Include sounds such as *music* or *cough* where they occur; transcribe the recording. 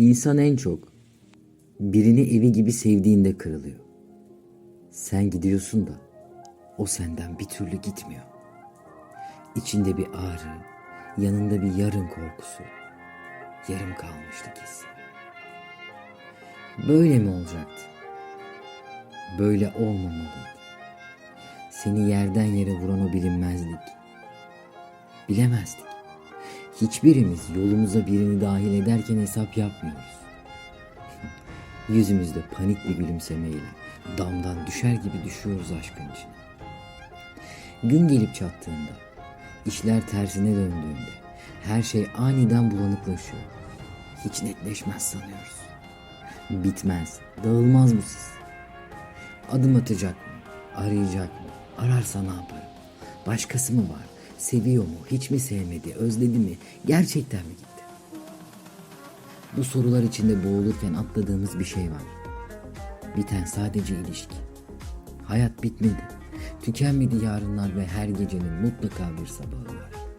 İnsan en çok birini evi gibi sevdiğinde kırılıyor. Sen gidiyorsun da o senden bir türlü gitmiyor. İçinde bir ağrı, yanında bir yarın korkusu. Yarım kalmıştı kesin. Böyle mi olacaktı? Böyle olmamalıydı. Seni yerden yere vuran o bilinmezlik. Bilemezdik. Hiçbirimiz yolumuza birini dahil ederken hesap yapmıyoruz. *laughs* Yüzümüzde panik bir gülümsemeyle damdan düşer gibi düşüyoruz aşkın içine. Gün gelip çattığında, işler tersine döndüğünde her şey aniden bulanıklaşıyor. Hiç netleşmez sanıyoruz. Bitmez, dağılmaz bu sis. Adım atacak mı? Arayacak mı? Ararsa ne yaparım? Başkası mı var? Seviyor mu? Hiç mi sevmedi? Özledi mi? Gerçekten mi gitti? Bu sorular içinde boğulurken atladığımız bir şey var. Biten sadece ilişki. Hayat bitmedi. Tükenmedi yarınlar ve her gecenin mutlaka bir sabahı var.